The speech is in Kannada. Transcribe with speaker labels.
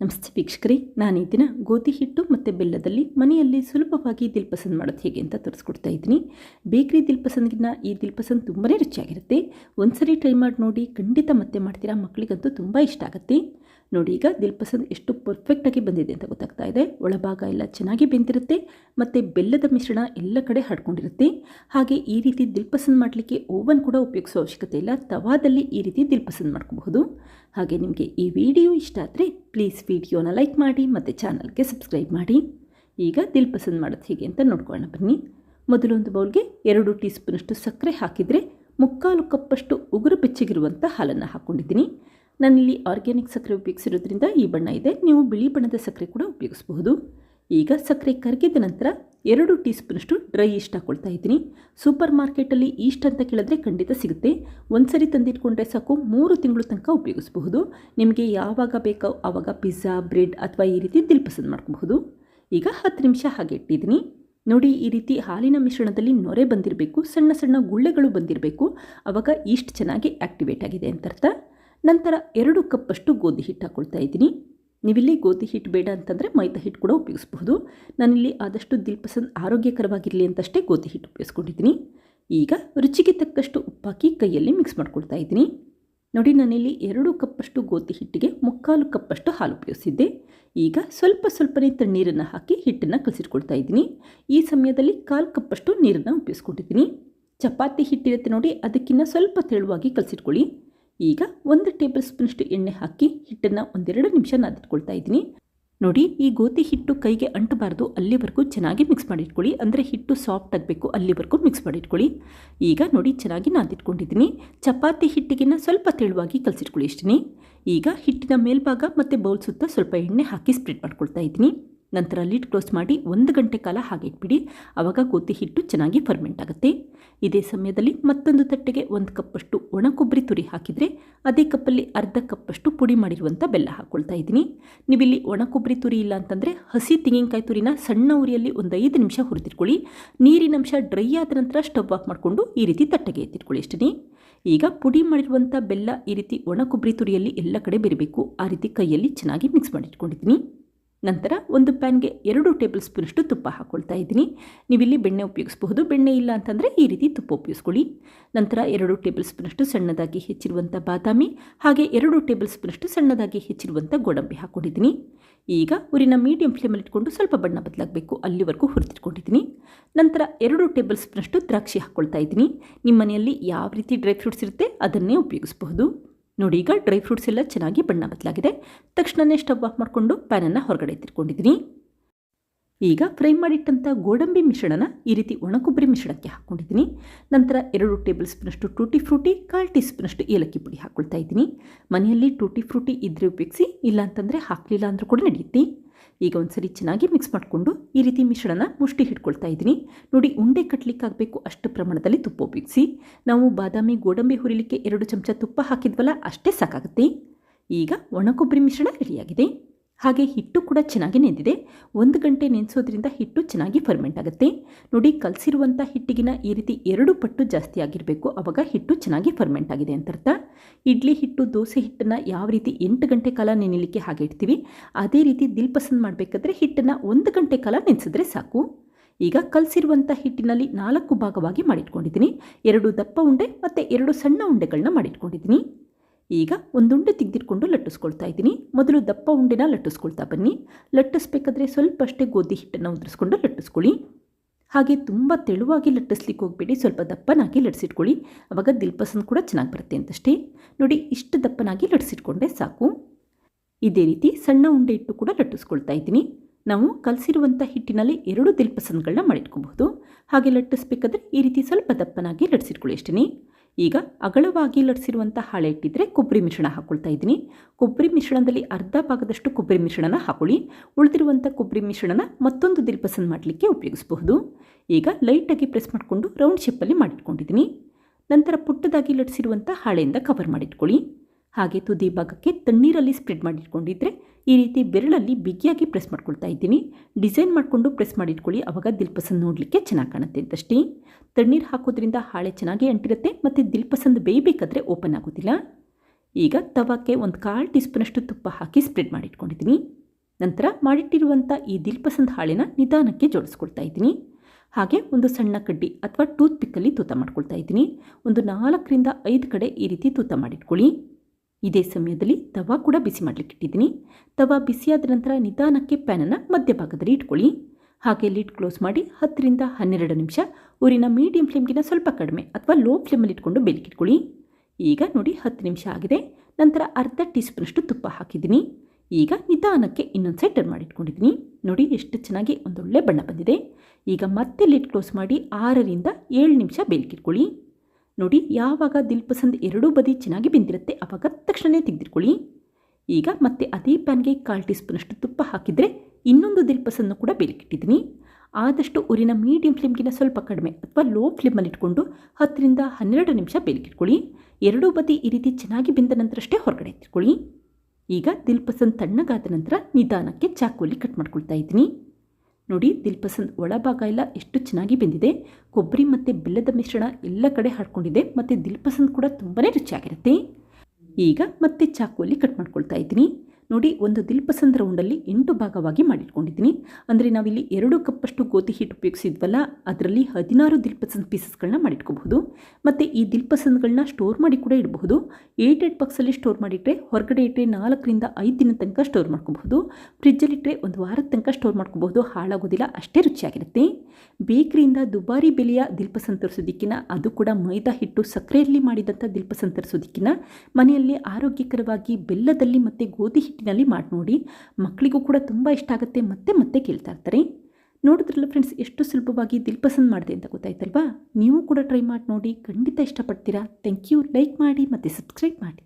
Speaker 1: ನಮಸ್ತೆ ವೀಕ್ಷಕರೇ, ನಾನು ಈ ದಿನ ಗೋಧಿ ಹಿಟ್ಟು ಮತ್ತು ಬೆಲ್ಲದಲ್ಲಿ ಮನೆಯಲ್ಲಿ ಸುಲಭವಾಗಿ ದಿಲ್ಪಸಂದ್ ಮಾಡೋದು ಹೇಗೆ ಅಂತ ತೋರಿಸ್ಕೊಡ್ತಾ ಇದ್ದೀನಿ. ಬೇಕ್ರಿ ದಿಲ್ಪಸಂದ್ಗಿನ್ನ ಈ ದಿಲ್ಪಸಂದ್ ತುಂಬಾ ರುಚಿಯಾಗಿರುತ್ತೆ. ಒಂದ್ಸರಿ ಟ್ರೈ ಮಾಡಿ ನೋಡಿ, ಖಂಡಿತ ಮತ್ತೆ ಮಾಡ್ತೀರಾ? ಮಕ್ಕಳಿಗಂತೂ ತುಂಬ ಇಷ್ಟ ಆಗುತ್ತೆ. ನೋಡಿ, ಈಗ ದಿಲ್ಪಸಂದ್ ಎಷ್ಟು ಪರ್ಫೆಕ್ಟಾಗಿ ಬಂದಿದೆ ಅಂತ ಗೊತ್ತಾಗ್ತಾ ಇದೆ. ಒಳಭಾಗ ಎಲ್ಲ ಚೆನ್ನಾಗಿ ಬೆಂದಿರುತ್ತೆ, ಮತ್ತು ಬೆಲ್ಲದ ಮಿಶ್ರಣ ಎಲ್ಲ ಕಡೆ ಹಡ್ಕೊಂಡಿರುತ್ತೆ. ಹಾಗೆ ಈ ರೀತಿ ದಿಲ್ಪಸಂದ್ ಮಾಡಲಿಕ್ಕೆ ಓವನ್ ಕೂಡ ಉಪಯೋಗಿಸೋ ಅವಶ್ಯಕತೆ ಇಲ್ಲ. ತವಾದಲ್ಲಿ ಈ ರೀತಿ ದಿಲ್ಪಸಂದ್ ಮಾಡ್ಕೋಬಹುದು. ಹಾಗೆ ನಿಮಗೆ ಈ ವಿಡಿಯೋ ಇಷ್ಟ ಆದರೆ ಪ್ಲೀಸ್ ವಿಡಿಯೋನ ಲೈಕ್ ಮಾಡಿ ಮತ್ತು ಚಾನಲ್ಗೆ ಸಬ್ಸ್ಕ್ರೈಬ್ ಮಾಡಿ. ಈಗ ದಿಲ್ ಪಸಂದ್ ಮಾಡೋದು ಹೇಗೆ ಅಂತ ನೋಡ್ಕೊಳ್ಳೋಣ ಬನ್ನಿ. ಮೊದಲೊಂದು ಬೌಲ್ಗೆ ಎರಡು ಟೀ ಸ್ಪೂನಷ್ಟು ಸಕ್ಕರೆ ಹಾಕಿದರೆ ಮುಕ್ಕಾಲು ಕಪ್ಪಷ್ಟು ಉಗುರು ಬೆಚ್ಚಗಿರುವಂಥ ಹಾಲನ್ನು ಹಾಕ್ಕೊಂಡಿದ್ದೀನಿ. ನಾನಿಲ್ಲಿ ಆರ್ಗ್ಯಾನಿಕ್ ಸಕ್ಕರೆ ಉಪಯೋಗಿಸಿರೋದ್ರಿಂದ ಈ ಬಣ್ಣ ಇದೆ. ನೀವು ಬಿಳಿ ಬಣ್ಣದ ಸಕ್ಕರೆ ಕೂಡ ಉಪಯೋಗಿಸಬಹುದು. ಈಗ ಸಕ್ಕರೆ ಕರಗಿದ ನಂತರ ಎರಡು ಟೀ ಸ್ಪೂನಷ್ಟು ಡ್ರೈ ಈಸ್ಟ್ ಹಾಕ್ಕೊಳ್ತಾ ಇದ್ದೀನಿ. ಸೂಪರ್ ಮಾರ್ಕೆಟಲ್ಲಿ ಈಸ್ಟ್ ಅಂತ ಕೇಳಿದ್ರೆ ಖಂಡಿತ ಸಿಗುತ್ತೆ. ಒಂದು ಸರಿ ತಂದಿಟ್ಕೊಂಡ್ರೆ ಸಾಕು, ಮೂರು ತಿಂಗಳು ತನಕ ಉಪಯೋಗಿಸಬಹುದು. ನಿಮಗೆ ಯಾವಾಗ ಬೇಕೋ ಆವಾಗ ಪಿಜ್ಜಾ, ಬ್ರೆಡ್ ಅಥವಾ ಈ ರೀತಿ ದಿಲ್ ಪಸಂದ್ ಮಾಡ್ಕೋಬಹುದು. ಈಗ ಹತ್ತು ನಿಮಿಷ ಹಾಗೆ ಇಟ್ಟಿದ್ದೀನಿ. ನೋಡಿ, ಈ ರೀತಿ ಹಾಲಿನ ಮಿಶ್ರಣದಲ್ಲಿ ನೊರೆ ಬಂದಿರಬೇಕು, ಸಣ್ಣ ಸಣ್ಣ ಗುಳ್ಳೆಗಳು ಬಂದಿರಬೇಕು. ಆವಾಗ ಈಸ್ಟ್ ಚೆನ್ನಾಗಿ ಆ್ಯಕ್ಟಿವೇಟ್ ಆಗಿದೆ ಅಂತ ಅರ್ಥ. ನಂತರ ಎರಡು ಕಪ್ಪಷ್ಟು ಗೋಧಿ ಹಿಟ್ಟು ಹಾಕ್ಕೊಳ್ತಾ ಇದ್ದೀನಿ. ನೀವಿಲ್ಲಿ ಗೋಧಿ ಹಿಟ್ಟು ಬೇಡ ಅಂತಂದರೆ ಮೈದಾ ಹಿಟ್ಟು ಕೂಡ ಉಪಯೋಗಿಸಬಹುದು. ನಾನಿಲ್ಲಿ ಆದಷ್ಟು ದಿಲ್ ಪಸಂದ್ ಆರೋಗ್ಯಕರವಾಗಿರಲಿ ಅಂತಷ್ಟೇ ಗೋಧಿ ಹಿಟ್ಟು ಉಪಯೋಗಿಸ್ಕೊಂಡಿದ್ದೀನಿ. ಈಗ ರುಚಿಗೆ ತಕ್ಕಷ್ಟು ಉಪ್ಪಾಕಿ ಕೈಯಲ್ಲಿ ಮಿಕ್ಸ್ ಮಾಡ್ಕೊಳ್ತಾ ಇದ್ದೀನಿ. ನೋಡಿ, ನಾನಿಲ್ಲಿ ಎರಡು ಕಪ್ಪಷ್ಟು ಗೋಧಿ ಹಿಟ್ಟಿಗೆ ಮುಕ್ಕಾಲು ಕಪ್ಪಷ್ಟು ಹಾಲು ಉಪಯೋಗಿಸಿದ್ದೆ. ಈಗ ಸ್ವಲ್ಪ ಸ್ವಲ್ಪನೇ ತಣ್ಣೀರನ್ನು ಹಾಕಿ ಹಿಟ್ಟನ್ನು ಕಲಸಿಟ್ಕೊಳ್ತಾ ಇದ್ದೀನಿ. ಈ ಸಮಯದಲ್ಲಿ ಕಾಲು ಕಪ್ಪಷ್ಟು ನೀರನ್ನು ಉಪಯೋಗಿಸ್ಕೊಂಡಿದ್ದೀನಿ. ಚಪಾತಿ ಹಿಟ್ಟಿರುತ್ತೆ ನೋಡಿ ಅದಕ್ಕಿಂತ ಸ್ವಲ್ಪ ತೆಳುವಾಗಿ ಕಲಸಿಟ್ಕೊಳ್ಳಿ. ಈಗ ಒಂದು ಟೇಬಲ್ ಸ್ಪೂನಷ್ಟು ಎಣ್ಣೆ ಹಾಕಿ ಹಿಟ್ಟನ್ನು ಒಂದೆರಡು ನಿಮಿಷ ನಾದಿಟ್ಕೊಳ್ತಾ ಇದ್ದೀನಿ. ನೋಡಿ, ಈ ಗೋಧಿ ಹಿಟ್ಟು ಕೈಗೆ ಅಂಟಬಾರ್ದು, ಅಲ್ಲಿವರೆಗೂ ಚೆನ್ನಾಗಿ ಮಿಕ್ಸ್ ಮಾಡಿಟ್ಕೊಳ್ಳಿ. ಅಂದರೆ ಹಿಟ್ಟು ಸಾಫ್ಟ್ ಆಗಬೇಕು, ಅಲ್ಲಿವರೆಗೂ ಮಿಕ್ಸ್ ಮಾಡಿಟ್ಕೊಳ್ಳಿ. ಈಗ ನೋಡಿ, ಚೆನ್ನಾಗಿ ನಾದಿಟ್ಕೊಂಡಿದ್ದೀನಿ. ಚಪಾತಿ ಹಿಟ್ಟಿಗಿನ್ನ ಸ್ವಲ್ಪ ತೆಳುವಾಗಿ ಕಲಸಿಟ್ಕೊಳ್ಳಿ ಇಷ್ಟೇ ಈಗ ಹಿಟ್ಟಿನ ಮೇಲ್ಭಾಗ ಮತ್ತು ಬೌಲ್ ಸುತ್ತ ಸ್ವಲ್ಪ ಎಣ್ಣೆ ಹಾಕಿ ಸ್ಪ್ರೆಡ್ ಮಾಡ್ಕೊಳ್ತಾ ಇದ್ದೀನಿ. ನಂತರ ಲಿಡ್ ಕ್ಲೋಸ್ ಮಾಡಿ ಒಂದು ಗಂಟೆ ಕಾಲ ಹಾಗೆ ಇಟ್ಬಿಡಿ. ಆವಾಗ ಗೋಧಿ ಹಿಟ್ಟು ಚೆನ್ನಾಗಿ ಫರ್ಮೆಂಟ್ ಆಗುತ್ತೆ. ಇದೇ ಸಮಯದಲ್ಲಿ ಮತ್ತೊಂದು ತಟ್ಟೆಗೆ ಒಂದು ಕಪ್ಪಷ್ಟು ಒಣ ಕೊಬ್ಬರಿ ತುರಿ ಹಾಕಿದರೆ ಅದೇ ಕಪ್ಪಲ್ಲಿ ಅರ್ಧ ಕಪ್ಪಷ್ಟು ಪುಡಿ ಮಾಡಿರುವಂಥ ಬೆಲ್ಲ ಹಾಕ್ಕೊಳ್ತಾ ಇದ್ದೀನಿ. ನೀವಿಲ್ಲಿ ಒಣ ಕೊಬ್ಬರಿ ತುರಿ ಇಲ್ಲ ಅಂತಂದರೆ ಹಸಿ ತೆಂಗಿನಕಾಯಿ ತುರಿನ ಸಣ್ಣ ಉರಿಯಲ್ಲಿ ಒಂದು ಐದು ನಿಮಿಷ ಹುರಿದಿಟ್ಕೊಳ್ಳಿ. ನೀರಿನಂಶ ಡ್ರೈ ಆದ ನಂತರ ಸ್ಟವ್ ಆಫ್ ಮಾಡಿಕೊಂಡು ಈ ರೀತಿ ತಟ್ಟೆಗೆ ಎತ್ತಿಟ್ಕೊಳ್ಳಿ ಅಷ್ಟೇ ಈಗ ಪುಡಿ ಮಾಡಿರುವಂಥ ಬೆಲ್ಲ ಈ ರೀತಿ ಒಣ ಕೊಬ್ಬರಿ ತುರಿಯಲ್ಲಿ ಎಲ್ಲ ಕಡೆ ಬೆರಿಬೇಕು. ಆ ರೀತಿ ಕೈಯಲ್ಲಿ ಚೆನ್ನಾಗಿ ಮಿಕ್ಸ್ ಮಾಡಿಟ್ಕೊಂಡಿದ್ದೀನಿ. ನಂತರ ಒಂದು ಪ್ಯಾನ್ಗೆ ಎರಡು ಟೇಬಲ್ ಸ್ಪೂನಷ್ಟು ತುಪ್ಪ ಹಾಕ್ಕೊಳ್ತಾ ಇದ್ದೀನಿ. ನೀವಿಲ್ಲಿ ಬೆಣ್ಣೆ ಉಪಯೋಗಿಸಬಹುದು, ಬೆಣ್ಣೆ ಇಲ್ಲ ಅಂತಂದರೆ ಈ ರೀತಿ ತುಪ್ಪ ಉಪಯೋಗಿಸ್ಕೊಳ್ಳಿ. ನಂತರ ಎರಡು ಟೇಬಲ್ ಸ್ಪೂನಷ್ಟು ಸಣ್ಣದಾಗಿ ಹೆಚ್ಚಿರುವಂಥ ಬಾದಾಮಿ, ಹಾಗೆ ಎರಡು ಟೇಬಲ್ ಸ್ಪೂನಷ್ಟು ಸಣ್ಣದಾಗಿ ಹೆಚ್ಚಿರುವಂಥ ಗೋಡಂಬಿ ಹಾಕ್ಕೊಂಡಿದ್ದೀನಿ ಈಗ ಊರಿನ ಮೀಡಿಯಂ ಫ್ಲೇಮಲ್ಲಿ ಇಟ್ಕೊಂಡು ಸ್ವಲ್ಪ ಬಣ್ಣ ಬದಲಾಗಬೇಕು, ಅಲ್ಲಿವರೆಗೂ ಹುರಿದಿಟ್ಕೊಂಡಿದ್ದೀನಿ. ನಂತರ ಎರಡು ಟೇಬಲ್ ಸ್ಪೂನಷ್ಟು ದ್ರಾಕ್ಷಿ ಹಾಕ್ಕೊಳ್ತಾ ಇದ್ದೀನಿ. ನಿಮ್ಮ ಮನೆಯಲ್ಲಿ ಯಾವ ರೀತಿ ಡ್ರೈ ಫ್ರೂಟ್ಸ್ ಇರುತ್ತೆ ಅದನ್ನೇ ಉಪಯೋಗಿಸಬಹುದು. ನೋಡಿ, ಈಗ ಡ್ರೈ ಫ್ರೂಟ್ಸ್ ಎಲ್ಲ ಚೆನ್ನಾಗಿ ಬಣ್ಣ ಬದಲಾಗಿದೆ. ತಕ್ಷಣವೇ ಸ್ಟವ್ ಆಫ್ ಮಾಡಿಕೊಂಡು ಪ್ಯಾನನ್ನು ಹೊರಗಡೆ ಎತ್ತಿಟ್ಕೊಂಡಿದ್ದೀನಿ ಈಗ ಫ್ರೈ ಮಾಡಿಟ್ಟಂಥ ಗೋಡಂಬಿ ಮಿಶ್ರಣನ ಈ ರೀತಿ ಒಣಕೊಬ್ಬರಿ ಮಿಶ್ರಣಕ್ಕೆ ಹಾಕ್ಕೊಂಡಿದ್ದೀನಿ ನಂತರ ಎರಡು ಟೇಬಲ್ ಸ್ಪೂನಷ್ಟು ಟೂಟಿ ಫ್ರೂಟಿ ಕಾಲು ಟೀ ಸ್ಪೂನಷ್ಟು ಏಲಕ್ಕಿ ಪುಡಿ ಹಾಕ್ಕೊಳ್ತಾ ಇದ್ದೀನಿ. ಮನೆಯಲ್ಲಿ ಟೂಟಿ ಫ್ರೂಟಿ ಇದ್ದರೆ ಉಪಯೋಗಿಸಿ ಇಲ್ಲ ಅಂತಂದರೆ ಹಾಕಲಿಲ್ಲ ಅಂದರೂ ಕೂಡ ನಡೆಯುತ್ತೆ ಈಗ ಒಂದ್ಸರಿ ಚೆನ್ನಾಗಿ ಮಿಕ್ಸ್ ಮಾಡಿಕೊಂಡು ಈ ರೀತಿ ಮಿಶ್ರಣ ಮುಷ್ಟಿ ಹಿಡ್ಕೊಳ್ತಾ ಇದ್ದೀನಿ. ನೋಡಿ, ಉಂಡೆ ಕಟ್ಟಲಿಕ್ಕಾಗಬೇಕು ಅಷ್ಟು ಪ್ರಮಾಣದಲ್ಲಿ ತುಪ್ಪ ಉಪಯೋಗಿಸಿ. ನಾವು ಬಾದಾಮಿ ಗೋಡಂಬಿ ಹುರಿಲಿಕ್ಕೆ ಎರಡು ಚಮಚ ತುಪ್ಪ ಹಾಕಿದ್ವಲ್ಲ, ಅಷ್ಟೇ ಸಾಕಾಗುತ್ತೆ. ಈಗ ಒಣ ಕೊಬ್ಬರಿ ಮಿಶ್ರಣ ರೆಡಿಯಾಗಿದೆ ಹಾಗೆ ಹಿಟ್ಟು ಕೂಡ ಚೆನ್ನಾಗಿ ನೆಂದಿದೆ. ಒಂದು ಗಂಟೆ ನೆನೆಸೋದ್ರಿಂದ ಹಿಟ್ಟು ಚೆನ್ನಾಗಿ ಫರ್ಮೆಂಟ್ ಆಗುತ್ತೆ. ನೋಡಿ ಕಲಸಿರುವಂಥ ಹಿಟ್ಟಿಗಿನ ಈ ರೀತಿ ಎರಡು ಪಟ್ಟು ಜಾಸ್ತಿ ಆಗಿರಬೇಕು. ಆವಾಗ ಹಿಟ್ಟು ಚೆನ್ನಾಗಿ ಫರ್ಮೆಂಟ್ ಆಗಿದೆ ಅಂತ ಅರ್ಥ ಇಡ್ಲಿ ಹಿಟ್ಟು, ದೋಸೆ ಹಿಟ್ಟನ್ನು ಯಾವ ರೀತಿ ಎಂಟು ಗಂಟೆ ಕಾಲ ನೆನೆಯಲಿಕ್ಕೆ ಹಾಗೆ ಇಡ್ತೀವಿ, ಅದೇ ರೀತಿ ದಿಲ್ ಪಸಂದ್ ಮಾಡಬೇಕಾದ್ರೆ ಹಿಟ್ಟನ್ನು ಒಂದು ಗಂಟೆ ಕಾಲ ನೆನೆಸಿದ್ರೆ ಸಾಕು. ಈಗ ಕಲಸಿರುವಂಥ ಹಿಟ್ಟಿನಲ್ಲಿ ನಾಲ್ಕು ಭಾಗವಾಗಿ ಮಾಡಿಟ್ಕೊಂಡಿದ್ದೀನಿ. ಎರಡು ದಪ್ಪ ಉಂಡೆ ಮತ್ತು ಎರಡು ಸಣ್ಣ ಉಂಡೆಗಳನ್ನ ಮಾಡಿಟ್ಕೊಂಡಿದ್ದೀನಿ. ಈಗ ಒಂದುಂಡೆ ತೆಗೆದಿಟ್ಕೊಂಡು ಲಟ್ಟಿಸ್ಕೊಳ್ತಾ ಇದ್ದೀನಿ. ಮೊದಲು ದಪ್ಪ ಉಂಡೆನ ಲಟ್ಟಿಸ್ಕೊಳ್ತಾ ಬನ್ನಿ. ಲಟ್ಟಿಸ್ಬೇಕಾದ್ರೆ ಸ್ವಲ್ಪ ಅಷ್ಟೇ ಗೋಧಿ ಹಿಟ್ಟನ್ನು ಉದುರಿಸ್ಕೊಂಡು ಲಟ್ಟಿಸ್ಕೊಳ್ಳಿ. ಹಾಗೆ ತುಂಬ ತೆಳುವಾಗಿ ಲಟ್ಟಿಸ್ಲಿಕ್ಕೆ ಹೋಗಬೇಡಿ. ಸ್ವಲ್ಪ ದಪ್ಪನಾಗಿ ಲಟ್ಸಿಟ್ಕೊಳ್ಳಿ. ಆವಾಗ ದಿಲ್ಪಸಂದ್ ಕೂಡ ಚೆನ್ನಾಗಿ ಬರುತ್ತೆ ಅಂತಷ್ಟೇ. ನೋಡಿ, ಇಷ್ಟು ದಪ್ಪನಾಗಿ ಲಟ್ಟಿಸಿಟ್ಕೊಂಡೆ ಸಾಕು. ಇದೇ ರೀತಿ ಸಣ್ಣ ಉಂಡೆ ಇಟ್ಟು ಕೂಡ ಲಟ್ಟಿಸ್ಕೊಳ್ತಾ ಇದ್ದೀನಿ. ನಾವು ಕಲಸಿರುವಂಥ ಹಿಟ್ಟಿನಲ್ಲಿ ಎರಡು ದಿಲ್ಪಸಂದ್ಗಳನ್ನ ಮಾಡಿಟ್ಕೋಬಹುದು. ಹಾಗೆ ಲಟ್ಟಿಸ್ಬೇಕಾದ್ರೆ ಈ ರೀತಿ ಸ್ವಲ್ಪ ದಪ್ಪನಾಗಿ ಲಟ್ಸಿಟ್ಕೊಳ್ಳಿ ಅಷ್ಟೇ ಈಗ ಅಗಲವಾಗಿ ಲಟ್ಸಿರುವಂಥ ಹಾಳೆ ಇಟ್ಟಿದ್ರೆ ಕೊಬ್ಬರಿ ಮಿಶ್ರಣ ಹಾಕ್ಕೊಳ್ತಾ ಇದ್ದೀನಿ. ಕೊಬ್ಬರಿ ಮಿಶ್ರಣದಲ್ಲಿ ಅರ್ಧ ಭಾಗದಷ್ಟು ಕೊಬ್ಬರಿ ಮಿಶ್ರಣನ ಹಾಕೊಳ್ಳಿ. ಉಳಿದಿರುವಂಥ ಕೊಬ್ಬರಿ ಮಿಶ್ರಣನ ಮತ್ತೊಂದು ದಿಲ್ಪಸನ್ ಮಾಡಲಿಕ್ಕೆ ಉಪಯೋಗಿಸಬಹುದು. ಈಗ ಲೈಟಾಗಿ ಪ್ರೆಸ್ ಮಾಡಿಕೊಂಡು ರೌಂಡ್ ಶೇಪಲ್ಲಿ ಮಾಡಿಟ್ಕೊಂಡಿದ್ದೀನಿ. ನಂತರ ಪುಟ್ಟದಾಗಿ ಲಟ್ಸಿರುವಂಥ ಹಾಳೆಯಿಂದ ಕವರ್ ಮಾಡಿಟ್ಕೊಳ್ಳಿ. ಹಾಗೆ ತುದಿ ಭಾಗಕ್ಕೆ ತಣ್ಣೀರಲ್ಲಿ ಸ್ಪ್ರೆಡ್ ಮಾಡಿಟ್ಕೊಂಡಿದ್ರೆ ಈ ರೀತಿ ಬೆರಳಲ್ಲಿ ಬಿಗಿಯಾಗಿ ಪ್ರೆಸ್ ಮಾಡ್ಕೊಳ್ತಾ ಇದ್ದೀನಿ. ಡಿಸೈನ್ ಮಾಡಿಕೊಂಡು ಪ್ರೆಸ್ ಮಾಡಿಟ್ಕೊಳ್ಳಿ. ಆವಾಗ ದಿಲ್ಪಸಂದ್ ನೋಡಲಿಕ್ಕೆ ಚೆನ್ನಾಗಿ ಕಾಣುತ್ತೆ ಅಂತಷ್ಟೇ. ತಣ್ಣೀರು ಹಾಕೋದ್ರಿಂದ ಹಾಳೆ ಚೆನ್ನಾಗಿ ಅಂಟಿರುತ್ತೆ ಮತ್ತು ದಿಲ್ಪಸಂದ್ ಬೇಯಬೇಕಾದ್ರೆ ಓಪನ್ ಆಗೋದಿಲ್ಲ. ಈಗ ತವಾಕ್ಕೆ ಒಂದು ಕಾಲು ಟೀ ಸ್ಪೂನಷ್ಟು ತುಪ್ಪ ಹಾಕಿ ಸ್ಪ್ರೆಡ್ ಮಾಡಿಟ್ಕೊಂಡಿದ್ದೀನಿ. ನಂತರ ಮಾಡಿಟ್ಟಿರುವಂಥ ಈ ದಿಲ್ಪಸಂದ್ ಹಾಳೆನ ನಿಧಾನಕ್ಕೆ ಜೋಡಿಸ್ಕೊಳ್ತಾ ಇದ್ದೀನಿ. ಹಾಗೆ ಒಂದು ಸಣ್ಣ ಕಡ್ಡಿ ಅಥವಾ ಟೂತ್ ಪಿಕ್ಕಲ್ಲಿ ತೂತ ಮಾಡ್ಕೊಳ್ತಾ ಇದ್ದೀನಿ. ಒಂದು ನಾಲ್ಕರಿಂದ ಐದು ಕಡೆ ಈ ರೀತಿ ತೂತ ಮಾಡಿಟ್ಕೊಳ್ಳಿ. ಇದೇ ಸಮಯದಲ್ಲಿ ತವಾ ಕೂಡ ಬಿಸಿ ಮಾಡಲಿಕ್ಕೆ ಇಟ್ಟಿದ್ದೀನಿ. ತವಾ ಬಿಸಿಯಾದ ನಂತರ ನಿಧಾನಕ್ಕೆ ಪ್ಯಾನನ್ನು ಮಧ್ಯಭಾಗದಲ್ಲಿ ಇಟ್ಕೊಳ್ಳಿ. ಹಾಗೆ ಲಿಡ್ ಕ್ಲೋಸ್ ಮಾಡಿ ಹತ್ತರಿಂದ ಹನ್ನೆರಡು ನಿಮಿಷ ಊರಿನ ಮೀಡಿಯಂ ಫ್ಲೇಮ್ಗಿನ ಸ್ವಲ್ಪ ಕಡಿಮೆ ಅಥವಾ ಲೋ ಫ್ಲೇಮಲ್ಲಿ ಇಟ್ಕೊಂಡು ಬೇಲಿಕ್ಕಿಟ್ಕೊಳ್ಳಿ ಈಗ ನೋಡಿ ಹತ್ತು ನಿಮಿಷ ಆಗಿದೆ. ನಂತರ ಅರ್ಧ ಟೀ ಸ್ಪೂನಷ್ಟು ತುಪ್ಪ ಹಾಕಿದ್ದೀನಿ. ಈಗ ನಿಧಾನಕ್ಕೆ ಇನ್ನೊಂದು ಸೈಡ್ ಟರ್ನ್ ಮಾಡಿಟ್ಕೊಂಡಿದ್ದೀನಿ ನೋಡಿ ಎಷ್ಟು ಚೆನ್ನಾಗಿ ಒಂದೊಳ್ಳೆ ಬಣ್ಣ ಬಂದಿದೆ. ಈಗ ಮತ್ತೆ ಲಿಡ್ ಕ್ಲೋಸ್ ಮಾಡಿ ಆರರಿಂದ ಏಳು ನಿಮಿಷ ಬೇಲಿಕ್ಕಿಟ್ಕೊಳ್ಳಿ ನೋಡಿ, ಯಾವಾಗ ದಿಲ್ಪಸಂದ್ ಎರಡೂ ಬದಿ ಚೆನ್ನಾಗಿ ಬೆಂದಿರುತ್ತೆ, ಅವಾಗ ತಕ್ಷಣ ತೆಗೆದಿಟ್ಕೊಳ್ಳಿ. ಈಗ ಮತ್ತೆ ಅದೇ ಪ್ಯಾನ್ಗೆ ಕಾಲು ಟೀ ಸ್ಪೂನಷ್ಟು ತುಪ್ಪ ಹಾಕಿದರೆ ಇನ್ನೊಂದು ದಿಲ್ಪಸನ್ನು ಕೂಡ ಬೇಲಿಕ್ಕಿಟ್ಟಿದ್ದೀನಿ ಆದಷ್ಟು ಊರಿನ ಮೀಡಿಯಂ ಫ್ಲೇಮ್ಗಿನ ಸ್ವಲ್ಪ ಕಡಿಮೆ ಅಥವಾ ಲೋ ಫ್ಲೇಮಲ್ಲಿ ಇಟ್ಕೊಂಡು ಹತ್ತರಿಂದ ಹನ್ನೆರಡು ನಿಮಿಷ ಬೇಲಿಕ್ಕಿಟ್ಕೊಳ್ಳಿ ಎರಡೂ ಬದಿ ಈ ರೀತಿ ಚೆನ್ನಾಗಿ ಬೆಂದ ನಂತರಷ್ಟೇ ಹೊರಗಡೆ ಎತ್ತಿಟ್ಕೊಳ್ಳಿ. ಈಗ ದಿಲ್ ಪಸಂದ್ ತಣ್ಣಗಾದ ನಂತರ ನಿಧಾನಕ್ಕೆ ಚಾಕುವಲ್ಲಿ ಕಟ್ ಮಾಡ್ಕೊಳ್ತಾ ಇದ್ದೀನಿ. ನೋಡಿ, ದಿಲ್ಪಸಂದ್ ಒಳಭಾಗ ಎಲ್ಲ ಎಷ್ಟು ಚೆನ್ನಾಗಿ ಬೆಂದಿದೆ. ಕೊಬ್ಬರಿ ಮತ್ತು ಬೆಲ್ಲದ ಮಿಶ್ರಣ ಎಲ್ಲ ಕಡೆ ಹಾಡ್ಕೊಂಡಿದೆ ಮತ್ತು ದಿಲ್ಪಸಂದ್ ಕೂಡ ತುಂಬಾ ರುಚಿಯಾಗಿರುತ್ತೆ. ಈಗ ಮತ್ತೆ ಚಾಕುವಲ್ಲಿ ಕಟ್ ಮಾಡ್ಕೊಳ್ತಾ ಇದ್ದೀನಿ. ನೋಡಿ ಒಂದು ದಿಲ್ಪಸಂದ್ರ ಉಂಡಲ್ಲಿ ಎಂಟು ಭಾಗವಾಗಿ ಮಾಡಿಟ್ಕೊಂಡಿದ್ದೀನಿ. ಅಂದರೆ ನಾವಿಲ್ಲಿ ಎರಡು ಕಪ್ಪಷ್ಟು ಗೋಧಿ ಹಿಟ್ಟು ಉಪಯೋಗಿಸಿದ್ವಲ್ಲ, ಅದರಲ್ಲಿ ಹದಿನಾರು ದಿಲ್ಪಸಂದ್ ಪೀಸಸ್ಗಳನ್ನ ಮಾಡಿಟ್ಕೋಬಹುದು. ಮತ್ತು ಈ ದಿಲ್ಪಸಂದ್ಗಳನ್ನ ಸ್ಟೋರ್ ಮಾಡಿ ಕೂಡ ಇಡಬಹುದು. ಏಟ್ ಏಟ್ ಬಾಕ್ಸಲ್ಲಿ ಸ್ಟೋರ್ ಮಾಡಿಟ್ಟರೆ ಹೊರಗಡೆ ಇಟ್ಟರೆ ನಾಲ್ಕರಿಂದ ಐದು ದಿನ ತನಕ ಸ್ಟೋರ್ ಮಾಡ್ಕೋಬಹುದು. ಫ್ರಿಜ್ಜಲ್ಲಿಟ್ಟರೆ ಒಂದು ವಾರದ ತನಕ ಸ್ಟೋರ್ ಮಾಡ್ಕೋಬಹುದು. ಹಾಳಾಗೋದಿಲ್ಲ, ಅಷ್ಟೇ ರುಚಿಯಾಗಿರುತ್ತೆ. ಬೇಕರಿಯಿಂದ ದುಬಾರಿ ಬೆಲೆಯ ದಿಲ್ಪಸಂದ್ ತರಿಸೋದಕ್ಕಿಂತ ಅದು ಕೂಡ ಮೈದಾ ಹಿಟ್ಟು ಸಕ್ಕರೆಯಲ್ಲಿ ಮಾಡಿದಂಥ ದಿಲ್ಪಸಂದ್ ತರಿಸೋದಕ್ಕಿಂತ ಮನೆಯಲ್ಲಿ ಆರೋಗ್ಯಕರವಾಗಿ ಬೆಲ್ಲದಲ್ಲಿ ಮತ್ತು ಗೋಧಿ ಹಿಟ್ಟಿನಲ್ಲಿ ಮಾಡಿ ನೋಡಿ. ಮಕ್ಕಳಿಗೂ ಕೂಡ ತುಂಬ ಇಷ್ಟ ಆಗುತ್ತೆ. ಮತ್ತೆ ಮತ್ತೆ ಕೇಳ್ತಾ ಇರ್ತಾರೆ. ನೋಡಿದ್ರಲ್ಲ ಫ್ರೆಂಡ್ಸ್ ಎಷ್ಟು ಸುಲಭವಾಗಿ ದಿಲ್ಪಸಂದ್ ಮಾಡಿದೆ ಅಂತ ಗೊತ್ತಾಯ್ತಲ್ವಾ? ನೀವು ಕೂಡ ಟ್ರೈ ಮಾಡಿ ನೋಡಿ. ಖಂಡಿತ ಇಷ್ಟಪಡ್ತೀರಾ? ಥ್ಯಾಂಕ್ ಯು ಲೈಕ್ ಮಾಡಿ ಮತ್ತು ಸಬ್ಸ್ಕ್ರೈಬ್ ಮಾಡಿ.